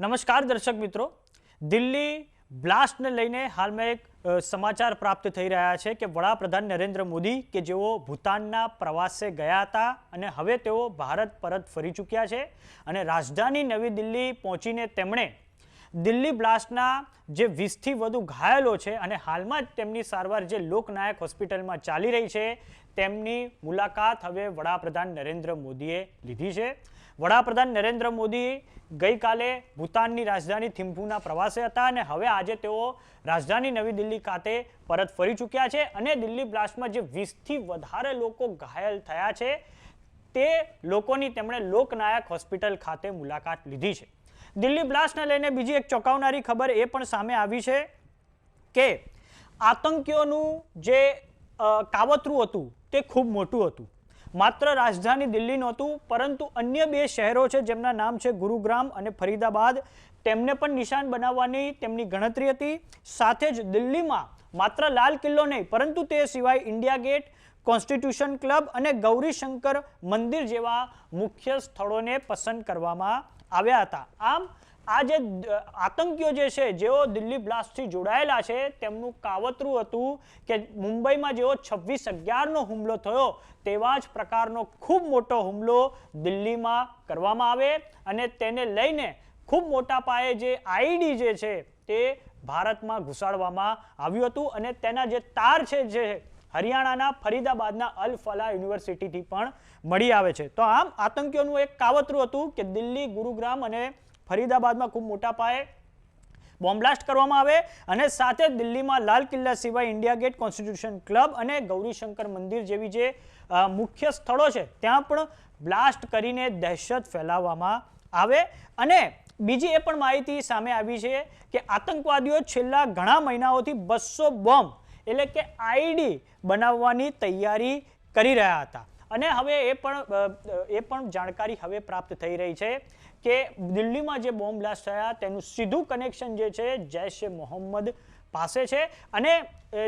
નમસ્કાર દર્શક મિત્રો. દિલ્હી બ્લાસ્ટને લઈને હાલમાં એક સમાચાર પ્રાપ્ત થઈ રહ્યા છે કે વડાપ્રધાન નરેન્દ્ર મોદી કે જેઓ ભૂતાનના પ્રવાસે ગયા હતા અને હવે તેઓ ભારત પરત ફરી ચૂક્યા છે અને રાજધાની નવી દિલ્હી પહોંચીને તેમણે દિલ્હી બ્લાસ્ટના જે વીસથી વધુ ઘાયલો છે અને હાલમાં જ તેમની સારવાર જે લોકનાયક હોસ્પિટલમાં ચાલી રહી છે, તેમની મુલાકાત હવે વડાપ્રધાન નરેન્દ્ર મોદીએ લીધી છે. વડાપ્રધાન નરેન્દ્ર મોદી ગઈકાલે ભૂતાનની રાજધાની થિમ્પુના પ્રવાસે હતા અને હવે આજે તેઓ રાજધાની નવી દિલ્હી ખાતે પરત ફરી ચૂક્યા છે અને દિલ્હી બ્લાસ્ટમાં જે વીસથી વધારે લોકો ઘાયલ થયા છે, તે લોકોની તેમણે લોકનાયક હોસ્પિટલ ખાતે મુલાકાત લીધી છે. દિલ્હી બ્લાસ્ટને લઈને બીજી એક ચોંકાવનારી ખબર એ પણ સામે આવી છે કે આતંકીઓનું જે કાવતરું હતું તે ખૂબ મોટું હતું. માત્ર રાજધાની દિલ્હી નહોતું, પરંતુ અન્ય બે શહેરો છે જેમના નામ છે ગુરુગ્રામ અને ફરીદાબાદ, તેમને પણ નિશાન બનાવવાની તેમની ગણતરી હતી. સાથે જ દિલ્હીમાં માત્ર લાલ કિલ્લો નહીં, પરંતુ તે સિવાય ઇન્ડિયા ગેટ, કોન્સ્ટિટ્યુશન ક્લબ અને ગૌરીશંકર મંદિર જેવા મુખ્ય સ્થળોને પસંદ કરવામાં આવ્યા હતા. આમ, આ જે આતંકીઓ જે છે, જેઓ દિલ્હી બ્લાસ્ટથી જોડાયેલા છે, તેમનું કાવતરું હતું કે મુંબઈમાં જેવો છવ્વીસ અગિયારનો હુમલો થયો, તેવા જ પ્રકારનો ખૂબ મોટો હુમલો દિલ્હીમાં કરવામાં આવે અને તેને લઈને ખૂબ મોટા પાયે જે આઈડી જે છે, તે ભારતમાં ઘુસાડવામાં આવ્યું હતું અને તેના જે તાર છે જે હરિયાણાના ફરીદાબાદના અલ ફલા યુનિવર્સિટીથી પણ મળી આવે છે. તો આમ આતંકીઓનું એક કાવતરું હતું કે દિલ્હી, ગુરુગ્રામ અને ફરીદાબાદમાં ખૂબ મોટા પાયે બોમ્બ બ્લાસ્ટ કરવામાં આવે અને સાથે દિલ્હીમાં લાલ કિલ્લા સિવાય ઇન્ડિયા ગેટ, કોન્સ્ટિટ્યુશન ક્લબ અને ગૌરીશંકર મંદિર જેવી જે મુખ્ય સ્થળો છે, ત્યાં પણ બ્લાસ્ટ કરીને દહેશત ફેલાવવામાં આવે. અને બીજી એ પણ માહિતી સામે આવી છે કે આતંકવાદીઓ છેલ્લા ઘણા મહિનાઓથી બસો બોમ્બ એટલે કે આઈડી બનાવવાની તૈયારી કરી રહ્યા હતા. અને હવે એ પણ એ પણ જાણકારી હવે પ્રાપ્ત થઈ રહી છે કે દિલ્હીમાં જે બોમ્બ બ્લાસ્ટ થયા તેનું સીધું કનેક્શન જે છે, જૈશ એ મોહમ્મદ પાસે છે. અને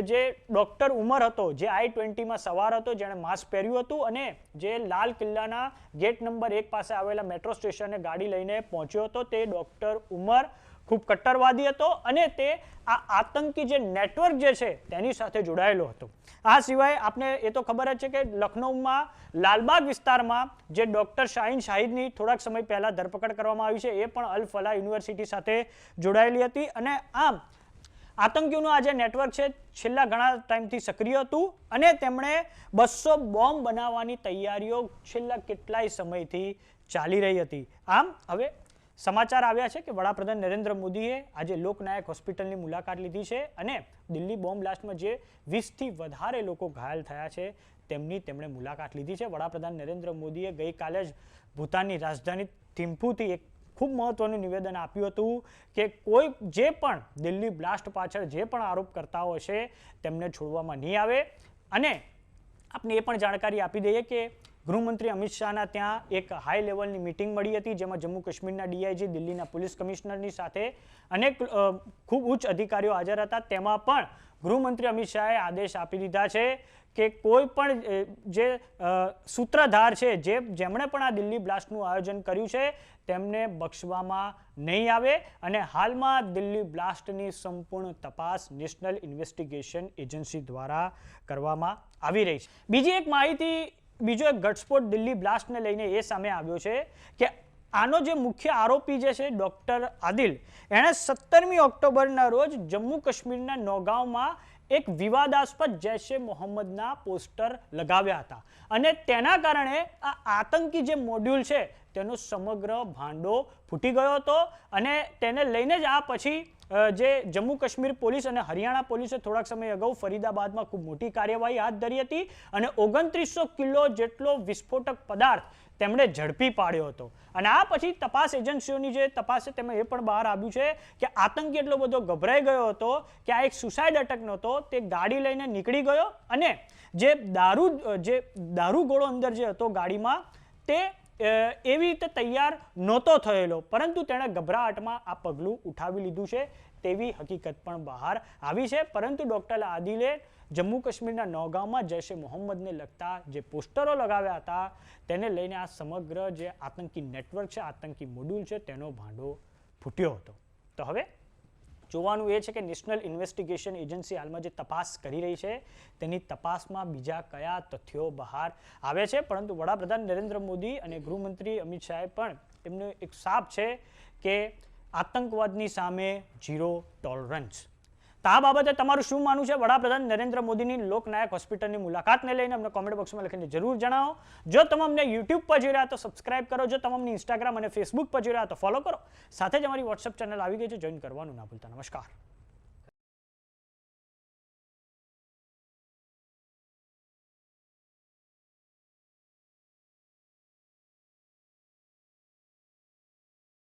જે ડૉક્ટર ઉમર હતો, જે આઈ ટ્વેન્ટીમાં સવાર હતો, જેણે માસ્ક પહેર્યું હતું અને જે લાલ કિલ્લાના ગેટ નંબર એક પાસે આવેલા મેટ્રો સ્ટેશને ગાડી લઈને પહોંચ્યો હતો, તે ડૉક્ટર ઉમર ખૂબ કટ્ટરવાદી હતો અને તે આ આતંકી જે નેટવર્ક જે છે તેની સાથે જોડાયેલો હતો. આ સિવાય આપને એ તો ખબર જ છે કે લખનૌમાં લાલબાગ વિસ્તારમાં જે ડૉક્ટર શાહીન શાહિદની થોડાક સમય પહેલાં ધરપકડ કરવામાં આવી છે, એ પણ અલ ફલા યુનિવર્સિટી સાથે જોડાયેલી હતી અને આમ આતંકીઓનું આ જે નેટવર્ક છે છેલ્લા ઘણા ટાઈમથી સક્રિય હતું અને તેમણે બસો બોમ્બ બનાવવાની તૈયારીઓ છેલ્લા કેટલાય સમયથી ચાલી રહી હતી. આમ હવે સમાચાર આવ્યા છે કે વડાપ્રધાન નરેન્દ્ર મોદીએ આજે લોકનાયક હોસ્પિટલની મુલાકાત લીધી છે અને દિલ્હી બોમ્બ બ્લાસ્ટમાં જે વીસથી વધારે લોકો ઘાયલ થયા છે, તેમની તેમણે મુલાકાત લીધી છે. વડાપ્રધાન નરેન્દ્ર મોદીએ ગઈકાલે જ ભૂતાનની રાજધાની થિમ્ફુથી એક ખૂબ મહત્વનું નિવેદન આપ્યું હતું કે કોઈ જે પણ દિલ્હી બ્લાસ્ટ પાછળ જે પણ આરોપકર્તાઓ છે, તેમને છોડવામાં નહીં આવે. અને આપને એ પણ જાણકારી આપી દઈએ કે ગૃહમંત્રી અમિત શાહના ત્યાં એક હાઈ લેવલની મિટિંગ મળી હતી, જેમાં જમ્મુ કાશ્મીરના ડીઆઈજી, દિલ્હીના પોલીસ કમિશનરની સાથે અનેક ખૂબ ઉચ્ચ અધિકારીઓ હાજર હતા. તેમાં પણ ગૃહમંત્રી અમિત શાહે આદેશ આપી દીધા છે કે કોઈ પણ જે સૂત્રધાર છે, જે, જેમણે પણ આ દિલ્હી બ્લાસ્ટનું આયોજન કર્યું છે, તેમને બક્ષવામાં નહીં આવે અને હાલમાં દિલ્હી બ્લાસ્ટની સંપૂર્ણ તપાસ નેશનલ ઇન્વેસ્ટિગેશન એજન્સી દ્વારા કરવામાં આવી રહી છે. બીજી એક માહિતી બીજો એક ઘટસ્ફોટ દિલ્હી બ્લાસ્ટને લઈને એ સામે આવ્યો છે કે આનો જે મુખ્ય આરોપી જે છે, ડૉક્ટર આદિલ, એણે સત્તરમી ઓક્ટોબરના રોજ જમ્મુ કાશ્મીરના નોગાંવમાં એક વિવાદાસ્પદ જૈશ એ મોહમ્મદના પોસ્ટર લગાવ્યા હતા. અને તેના કારણે આ આતંકી જે મોડ્યુલ છે, તેનો સમગ્ર ભાંડો ફૂટી ગયો હતો અને તેને લઈને જ આ પછી જે જમ્મુ કાશ્મીર પોલીસ અને હરિયાણા પોલીસે થોડાક સમય અગાઉ ફરીદાબાદમાં ખૂબ મોટી કાર્યવાહી હાથ ધરી હતી અને ઓગણત્રીસો કિલો જેટલો વિસ્ફોટક પદાર્થ તેમણે ઝડપી પાડ્યો હતો. અને આ પછી તપાસ એજન્સીઓની જે તપાસ છે તેમાં એ પણ બહાર આવ્યું છે કે આતંકી એટલો બધો ગભરાઈ ગયો હતો કે આ એક સુસાઇડ અટક નહોતો, તે ગાડી લઈને નીકળી ગયો અને જે દારૂ, જે દારૂગોળો અંદર જે હતો ગાડીમાં તે એવી રીતે તૈયાર નહોતો થયેલો. પરંતુ તેણે ગભરાટમાં આ પગલું ઉઠાવી લીધું છે તેવી હકીકત પણ બહાર આવી છે. પરંતુ ડૉક્ટર આદિલે જમ્મુ કાશ્મીરના નૌગાંવમાં જૈશ મોહમ્મદને લગતા જે પોસ્ટરો લગાવ્યા હતા, તેને લઈને આ સમગ્ર જે આતંકી નેટવર્ક છે, આતંકી મોડ્યુલ છે, તેનો ભાંડો ફૂટ્યો હતો. તો હવે જોવાનું એ છે કે નેશનલ ઇન્વેસ્ટિગેશન એજન્સી હાલમાં જે તપાસ કરી રહી છે, તેની તપાસમાં બીજા કયા તથ્યો બહાર આવે છે? પરંતુ વડાપ્રધાન નરેન્દ્ર મોદી અને ગૃહમંત્રી અમિત શાહે પણ એમનો એક સાપ છે કે આતંકવાદની સામે ઝીરો ટોલરન્સ તો આ બાબતે તમારું શું માનવું છે? વડાપ્રધાન નરેન્દ્ર મોદીની લોકનાયક હોસ્પિટલની મુલાકાતને લઈને અમને કોમેન્ટ બોક્સમાં લખીને જરૂર જણાવો. જો તમે અમને યુટ્યુબ પર જોઈ રહ્યા તો સબસ્ક્રાઇબ કરો. જો તમે અમને ઇન્સ્ટાગ્રામ અને ફેસબુક પર જોઈ રહ્યા તો ફોલો કરો. સાથે જ અમારી વોટ્સઅપ ચેનલ આવી ગઈ છે. જોઈન કરવાનું ના ભૂલતા. નમસ્કાર.